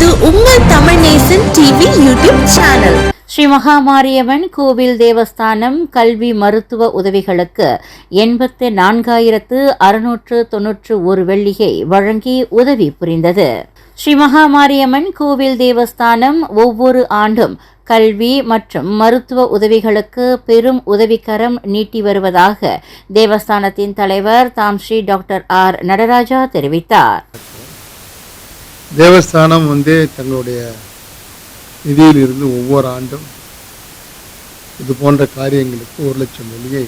இது உங்கள் Tamil Nesan TV YouTube channel. Shri Mahamariamman கோவில் தேவஸ்தானம் கல்வி மருத்துவ உதவிகளுக்கு எண்பத்து நான்காயிரத்து அறுநூற்று தொன்னூற்று ஒரு வெள்ளியை வழங்கி உதவி புரிந்தது. ஸ்ரீ மகாமாரியம்மன் கோவில் தேவஸ்தானம் ஒவ்வொரு ஆண்டும் கல்வி மற்றும் மருத்துவ உதவிகளுக்கு பெரும் உதவிக்கரம் நீட்டி வருவதாக தேவஸ்தானத்தின் தலைவர் தாம் ஸ்ரீ டாக்டர் ஆர் நடராஜா தெரிவித்தார். தேவஸ்தானம் வந்து தங்களுடைய நிதியிலிருந்து ஒவ்வொரு ஆண்டும் இது போன்ற காரியங்களுக்கு ஒரு லட்சம் வெள்ளியை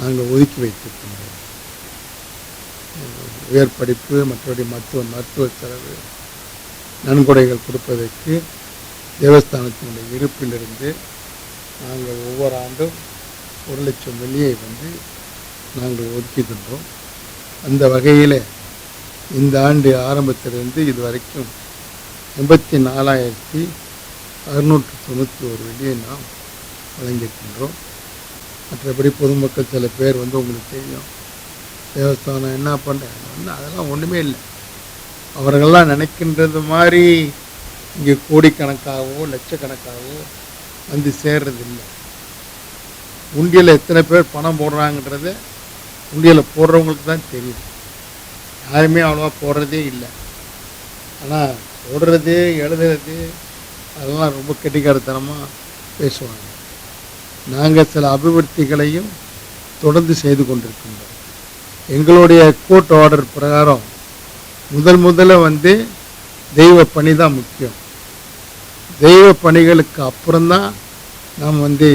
நாங்கள் ஒதுக்கி வைத்திருக்கின்றோம். உயர் படிப்பு மற்றபடி மருத்துவ மருத்துவ செலவு நன்கொடைகள் கொடுப்பதற்கு தேவஸ்தானத்தினுடைய இருப்பிலிருந்து நாங்கள் ஒவ்வொரு ஆண்டும் ஒரு லட்சம் வெள்ளியை வந்து நாங்கள் ஒதுக்கிக்கின்றோம். அந்த வகையில் இந்த ஆண்டு ஆரம்பத்திலிருந்து இது வரைக்கும் எண்பத்தி நாலாயிரத்தி அறுநூற்று தொண்ணூற்றி ஒரு வெள்ளியை நாம் வழங்கியிருக்கின்றோம். மற்றபடி பொதுமக்கள் சில பேர் வந்து உங்களுக்கு தெரியும். தேவஸ்தானம் என்ன பண்ணுறாங்க ஒன்று அதெல்லாம் ஒன்றுமே இல்லை. அவர்கள்லாம் நினைக்கின்றது மாதிரி இங்கே கோடிக்கணக்காகவோ லட்சக்கணக்காகவோ வந்து சேர்றதில்லை. உண்டியில் எத்தனை பேர் பணம் போடுறாங்கன்றத உண்டியில் போடுறவங்களுக்கு தான் தெரியும். யாருமே அவ்வளோவா போடுறதே இல்லை. ஆனால் போடுறது எழுதுறது அதெல்லாம் ரொம்ப கெட்டிக்காரத்தனமாக பேசுவாங்க. நாங்கள் சில அபிவிருத்திகளையும் தொடர்ந்து செய்து கொண்டிருக்கின்றோம். எங்களுடைய கோர்ட் ஆர்டர் பிரகாரம் முதல் முதல்ல வந்து தெய்வ பணி தான் முக்கியம். தெய்வ பணிகளுக்கு அப்புறம்தான் நாம் வந்து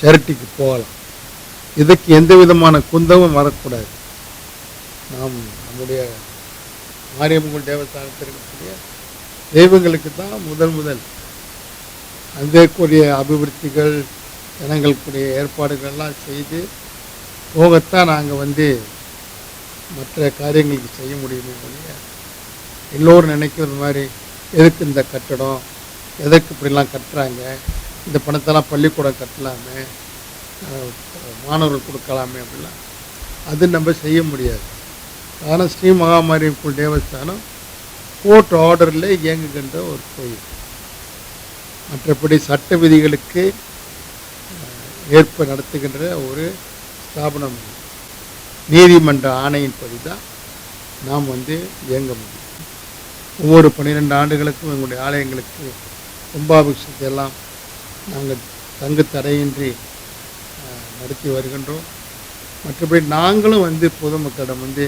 சேரிட்டிக்கு போகலாம். இதுக்கு எந்த விதமான குந்தமும் வரக்கூடாது. நாம் நம்முடைய மாரியம்மன் தேவஸ்தானத்தில் இருக்கக்கூடிய தெய்வங்களுக்கு தான் முதல் முதல் அதற்குரிய அபிவிருத்திகள் ஜனங்களுக்குரிய ஏற்பாடுகள்லாம் செய்து போகத்தான் நாங்கள் வந்து மற்ற காரியங்களுக்கு செய்ய முடியுமே ஒழிய எல்லோரும் நினைக்கிறது மாதிரி எதுக்கு இந்த கட்டடம் எதற்கு இப்படிலாம் கட்டுறாங்க இந்த பணத்தெல்லாம் பள்ளிக்கூடம் கட்டலாமே மாணவர்கள் கொடுக்கலாமே அப்படிலாம். அது நம்ம செய்ய முடியாது. ஆனால் ஸ்ரீ மகாமாரியம்மன் தேவஸ்தானம் கோர்ட் ஆர்டரில் இயங்குகின்ற ஒரு கோயில். மற்றபடி சட்ட விதிகளுக்கு ஏற்ப நடத்துகின்ற ஒரு ஸ்தாபனம் நீதிமன்ற ஆணையின்படி தான் நாம் வந்து இயங்க முடியும். ஒவ்வொரு பன்னிரெண்டு ஆண்டுகளுக்கும் எங்களுடைய ஆலயங்களுக்கு கும்பாபிஷேகத்தை எல்லாம் நாங்கள் தங்கு தடையின்றி நடத்தி வருகின்றோம். மற்றபடி நாங்களும் வந்து பொதுமக்களிடம் வந்து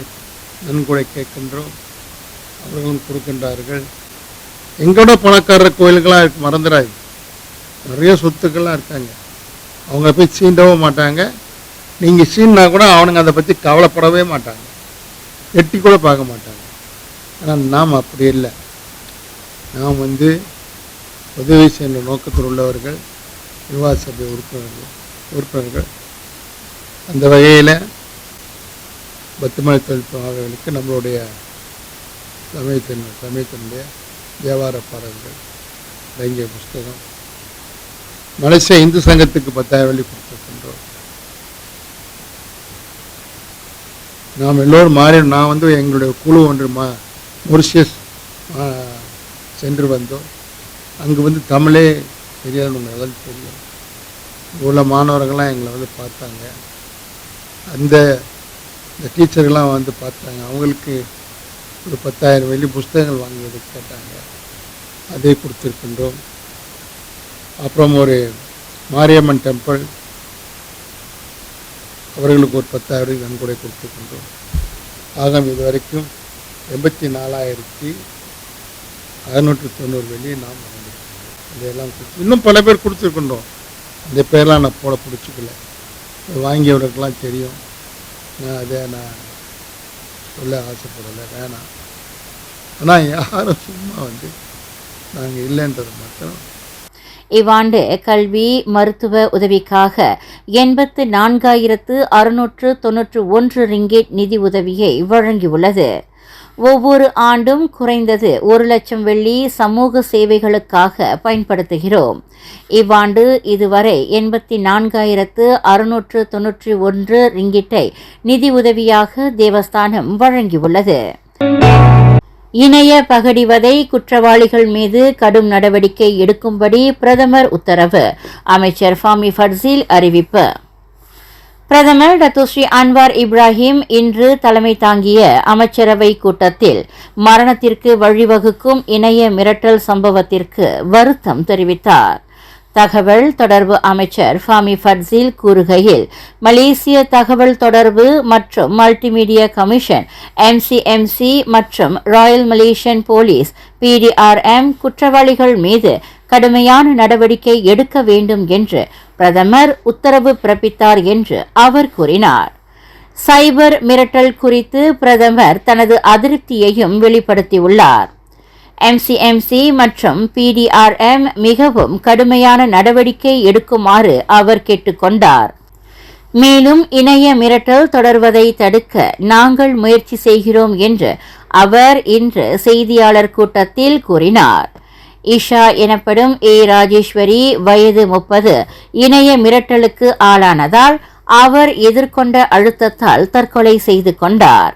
நன்கொடை கேட்கின்றோம். அவர்களும் கொடுக்கின்றார்கள். எங்களோட பணக்காரர் கோயிலுக்கெல்லாம் இருக்கு மறந்துடாது நிறைய சொத்துக்கள்லாம் இருக்காங்க. அவங்க போய் சீண்டவும் மாட்டாங்க. நீங்கள் சீன்னா கூட அவனுங்க அதை பற்றி கவலைப்படவே மாட்டாங்க. எட்டி கூட பார்க்க மாட்டாங்க. ஆனால் நாம் அப்படி இல்லை. நாம் வந்து உதவி செய்கின்ற நோக்கத்தில் உள்ளவர்கள் நிர்வாக சபை உறுப்பினர்கள் உறுப்பினர்கள். அந்த வகையில் பத்துமலை தொழில்நுட்பங்களுக்கு நம்மளுடைய சமயத்தின் சமயத்தினுடைய வியாபார பாடல்கள் அடங்கிய புஸ்தகம் மலேசிய இந்து சங்கத்துக்கு பத்தாயிரம் வெள்ளி கொடுத்துருக்கின்றோம். நாம் எல்லோரும் மாறி நான் வந்து எங்களுடைய குழு ஒன்று மா மொரிஷியஸ் சென்று வந்தோம். அங்கே வந்து தமிழே தெரியாதவங்க எதாவது தெரியும். உள்ள மாணவர்கள்லாம் எங்களை வந்து பார்த்தாங்க. அந்த இந்த டீச்சர்லாம் வந்து பார்த்தாங்க. அவங்களுக்கு ஒரு பத்தாயிரம் வெள்ளி புஸ்தகங்கள் வாங்கியது கேட்டாங்க. அதே கொடுத்துருக்கின்றோம். அப்புறம் ஒரு மாரியம்மன் டெம்பிள் அவர்களுக்கு ஒரு பத்தாயிரம் நன்கொடை கொடுத்துருக்கின்றோம். ஆக இது வரைக்கும் எண்பத்தி நாலாயிரத்தி அறுநூற்றி தொண்ணூறு வெள்ளியை நாம் வாங்கியிருக்கோம் இதையெல்லாம் கொடுத்து இன்னும் பல பேர் கொடுத்துருக்கின்றோம். அந்த பேரெலாம் நான் போட பிடிச்சிக்கல. வாங்கியவர்களுக்கெல்லாம் தெரியும். நான் அதை நான் சொல்ல ஆசைப்படலை வேணாம். ஆனால் யாரும் சும்மா வந்து நாங்கள் இல்லைன்றது மட்டும். இவ்வாண்டு கல்வி மருத்துவ உதவிக்காக எண்பத்து நான்காயிரத்து அறுநூற்று தொன்னூற்று ஒன்று ரிங்கேட் நிதி உதவியை வழங்கியுள்ளது. ஒவ்வொரு ஆண்டும் குறைந்தது ஒரு லட்சம் வெள்ளி சமூக சேவைகளுக்காக பயன்படுத்துகிறோம். இவ்வாண்டு இதுவரை எண்பத்தி நான்காயிரத்து அறுநூற்று தொன்னூற்றி ஒன்று ரிங்கிட்டை நிதி உதவியாக தேவஸ்தானம் வழங்கியுள்ளது. இணைய பகடிவதை குற்றவாளிகள் மீது கடும் நடவடிக்கை எடுக்கும்படி பிரதமர் உத்தரவு. அமைச்சர் ஃபாமி ஃபர்சீல் அறிவிப்பு. பிரதமர் டத்துஸ்ரீ அன்வார் இப்ராஹிம் இன்று தலைமை தாங்கிய அமைச்சரவை கூட்டத்தில் மரணத்திற்கு வழிவகுக்கும் இணைய மிரட்டல் சம்பவத்திற்கு வருத்தம் தெரிவித்தார். தகவல் தொடர்பு அமைச்சர் ஃபாமி ஃபட்சில் கூறுகையில் மலேசிய தகவல் தொடர்பு மற்றும் மல்டிமீடியா கமிஷன் எம்சிஎம்சி மற்றும் ராயல் மலேசியன் போலீஸ் பிடிஆர்எம் குற்றவாளிகள் மீது கடுமையான நடவடிக்கை எடுக்க வேண்டும் என்று பிரதமர் உத்தரவு பிறப்பித்தார் என்று அவர் கூறினார். சைபர் மிரட்டல் குறித்து பிரதமர் தனது அதிருப்தியையும் வெளிப்படுத்தியுள்ளார். எம்சிஎம்சி மற்றும் பிடிஆர்எம் மிகவும் கடுமையான நடவடிக்கை எடுக்குமாறு அவர் கேட்டுக்கொண்டார். மேலும் இணைய மிரட்டல் தொடர்வதை தடுக்க நாங்கள் முயற்சி செய்கிறோம் என்று அவர் இன்று செய்தியாளர் கூட்டத்தில் கூறினார். இஷா எனப்படும் ஏ ராஜேஸ்வரி வயது முப்பது. இணைய மிரட்டலுக்கு ஆளானதால் அவர் எதிர்கொண்ட அழுத்தத்தால் தற்கொலை செய்து கொண்டார்.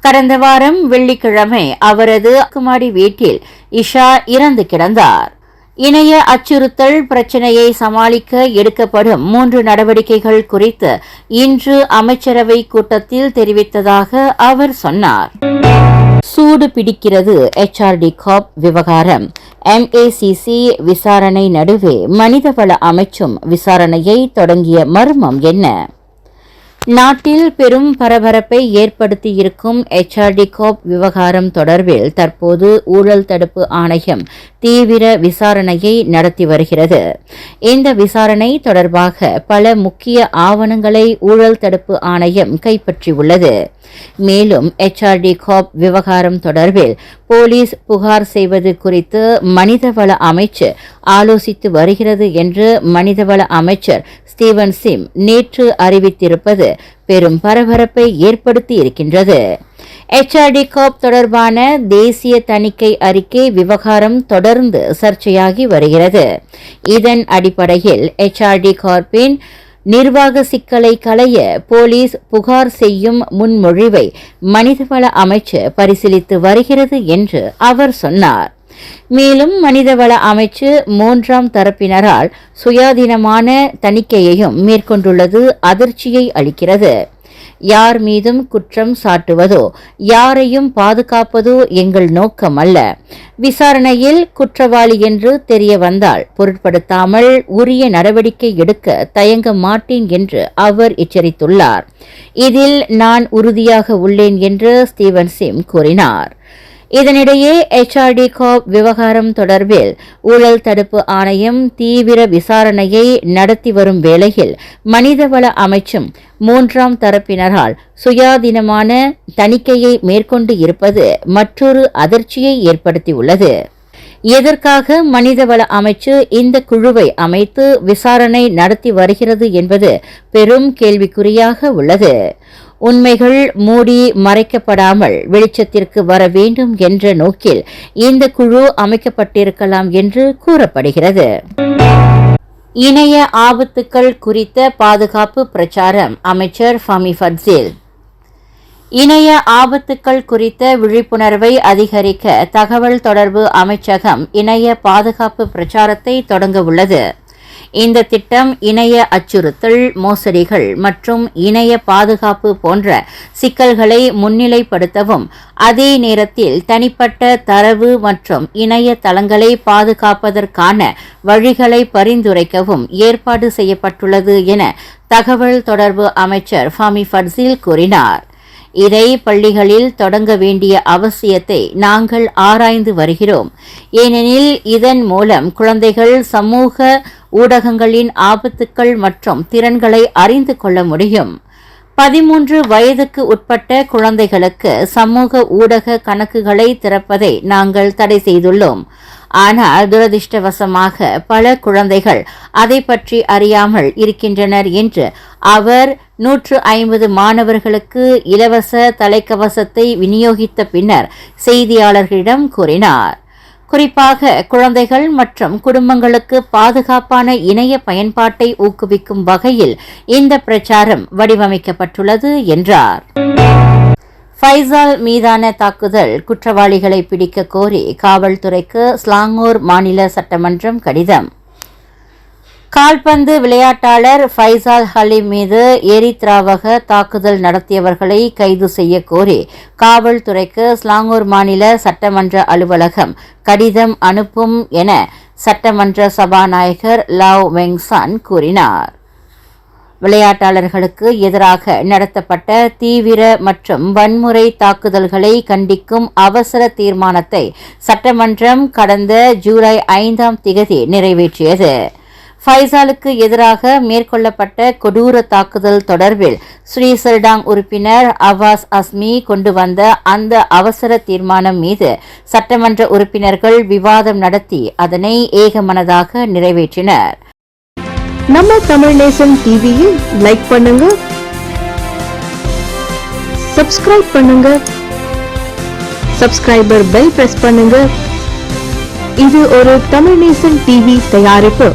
கடந்த வாரம் வெள்ளிக்கிழமை அவரது அக்குமாடி வீட்டில் இஷா இறந்து கிடந்தார். இணைய அச்சுறுத்தல் பிரச்சினையை சமாளிக்க எடுக்கப்படும் மூன்று நடவடிக்கைகள் குறித்து இன்று அமைச்சரவை கூட்டத்தில் தெரிவித்ததாக அவர் சொன்னார். சூடு பிடிக்கிறது எச்ஆர்டி காப் விவகாரம். எம்ஏசிசி விசாரணை நடுவே மனிதவள அமைச்சும் விசாரணையை தொடங்கிய மர்மம் என்ன? நாட்டில் பெரும் பரபரப்பை ஏற்படுத்தியிருக்கும் எச்ஆர்டி கோப் விவகாரம் தொடர்பில் தற்போது ஊழல் தடுப்பு ஆணையம் தீவிர விசாரணையை நடத்தி வருகிறது. இந்த விசாரணை தொடர்பாக பல முக்கிய ஆவணங்களை ஊழல் தடுப்பு ஆணையம் கைப்பற்றியுள்ளது. மேலும் எச்ஆர்டி கோப் விவகாரம் தொடர்பில் போலீஸ் புகார் செய்வது குறித்து மனிதவள அமைச்சு ஆலோசித்து வருகிறது என்று மனிதவள அமைச்சர் ஸ்டீவன் சிம் நேற்று அறிவித்திருப்பது பெரும் பரபரப்பை ஏற்படுத்தி இருக்கின்றது. எச்ஆர்டி காப் தொடர்பான தேசிய தணிக்கை அறிக்கை விவகாரம் தொடர்ந்து சர்ச்சையாகி வருகிறது. இதன் அடிப்படையில் எச்ஆர்டி கார்பின் நிர்வாக சிக்கலை களைய போலீஸ் புகார் செய்யும் முன்மொழிவை மனிதவள அமைச்சு பரிசீலித்து வருகிறது என்று அவர் சொன்னார். மேலும் மனிதவள அமைச்சு மூன்றாம் தரப்பினரால் சுயாதீனமான தணிக்கையையும் மேற்கொண்டுள்ளது அதிர்ச்சியை அளிக்கிறது. யார் மீதும் குற்றம் சாட்டுவதோ யாரையும் பாதுகாப்பதோ எங்கள் நோக்கம் அல்ல. விசாரணையில் குற்றவாளி என்று தெரிய வந்தால் பொருட்படுத்தாமல் உரிய நடவடிக்கை எடுக்க தயங்க மாட்டேன் என்று அவர் எச்சரித்துள்ளார். இதில் நான் உறுதியாக உள்ளேன் என்று ஸ்டீவன் சிம் கூறினார். இதனிடையே எச்ஆர்டி காப் விவகாரம் தொடர்பில் ஊழல் தடுப்பு ஆணையம் தீவிர விசாரணையை நடத்தி வரும் வேளையில் மனிதவள அமைச்சும் மூன்றாம் தரப்பினரால் சுயாதீனமான தணிக்கையை மேற்கொண்டு இருப்பது மற்றொரு அதிர்ச்சியை ஏற்படுத்தியுள்ளது. எதற்காக மனிதவள அமைச்சு இந்த குழுவை அமைத்து விசாரணை நடத்தி வருகிறது என்பது பெரும் கேள்விக்குறியாக உள்ளது. உண்மைகள் மூடி மறைக்கப்படாமல் வெளிச்சத்திற்கு வர வேண்டும் என்ற நோக்கில் இந்த குழு அமைக்கப்பட்டிருக்கலாம் என்று கூறப்படுகிறது. இணைய ஆபத்துக்கள் குறித்த பாதுகாப்பு பிரச்சாரம் அமைச்சர் ஃபமி ஃபட்சில் இணைய ஆபத்துக்கள் குறித்த விழிப்புணர்வை அதிகரிக்க தகவல் தொடர்பு அமைச்சகம் இணைய பாதுகாப்பு பிரச்சாரத்தை தொடங்க உள்ளது. இந்த திட்டம் இணைய அச்சுறுத்தல் மோசடிகள் மற்றும் இணைய பாதுகாப்பு போன்ற சிக்கல்களை முன்னிலைப்படுத்தவும் அதே நேரத்தில் தனிப்பட்ட தரவு மற்றும் இணைய தளங்களை பாதுகாப்பதற்கான வழிகளை பரிந்துரைக்கவும் ஏற்பாடு செய்யப்பட்டுள்ளது என தகவல் தொடர்பு அமைச்சர் ஃபாமி ஃபட்சில் கூறினார். இதை பள்ளிகளில் தொடங்க வேண்டிய அவசியத்தை நாங்கள் ஆராய்ந்து வருகிறோம். ஏனெனில் இதன் மூலம் குழந்தைகள் சமூக ஊடகங்களின் ஆபத்துக்கள் மற்றும் திறன்களை அறிந்து கொள்ள முடியும். பதிமூன்று வயதுக்கு உட்பட்ட குழந்தைகளுக்கு சமூக ஊடக கணக்குகளை திறப்பதை நாங்கள் தடை செய்துள்ளோம். ஆனால் துரதிர்ஷ்டவசமாக பல குழந்தைகள் அதை பற்றி அறியாமல் இருக்கின்றனர் என்று அவர் நூற்று ஐம்பது மாணவர்களுக்கு இலவச தலைக்கவசத்தை விநியோகித்த பின்னர் செய்தியாளர்களிடம் கூறினார். குறிப்பாக குழந்தைகள் மற்றும் குடும்பங்களுக்கு பாதுகாப்பான இணைய பயன்பாட்டை ஊக்குவிக்கும் வகையில் இந்த பிரச்சாரம் வடிவமைக்கப்பட்டுள்ளது என்றார். ஃபைசால் மீதான தாக்குதல் குற்றவாளிகளை பிடிக்க கோரி காவல்துறைக்கு ஸ்லாங்கூர் மாநில சட்டமன்றம் கடிதம். கால்பந்து விளையாட்டாளர் ஃபைசால் ஹலீம் மீது எரித்ராவக தாக்குதல் நடத்தியவர்களை கைது செய்ய கோரி காவல்துறைக்கு ஸ்லாங்கூர் மாநில சட்டமன்ற அலுவலகம் கடிதம் அனுப்பும் என சட்டமன்ற சபாநாயகர் லாவ் வெங்சான் கூறினார். விளையாட்டாளர்களுக்கு எதிராக நடத்தப்பட்ட தீவிர மற்றும் வன்முறை தாக்குதல்களை கண்டிக்கும் அவசர தீர்மானத்தை சட்டமன்றம் கடந்த ஜூலை ஐந்தாம் திகதி நிறைவேற்றியது. ஃபைசாலுக்கு எதிராக மேற்கொள்ளப்பட்ட கொடூர தாக்குதல் தொடர்பில் ஸ்ரீசல்டாங் உறுப்பினர் அவாஸ் அஸ்மி கொண்டு வந்த அந்த அவசர தீர்மானம் மீது சட்டமன்ற உறுப்பினர்கள் விவாதம் நடத்தி அதனை ஏகமனதாக நிறைவேற்றினர். நம்ம தமிழ் நேசன் டிவியில் லைக் பண்ணுங்க. சப்ஸ்கிரைப் பண்ணுங்க. சப்ஸ்கிரைபர் பெல் பிரஸ் பண்ணுங்க. இது ஒரு தமிழ் நேசன் டிவி தயாரிப்பு.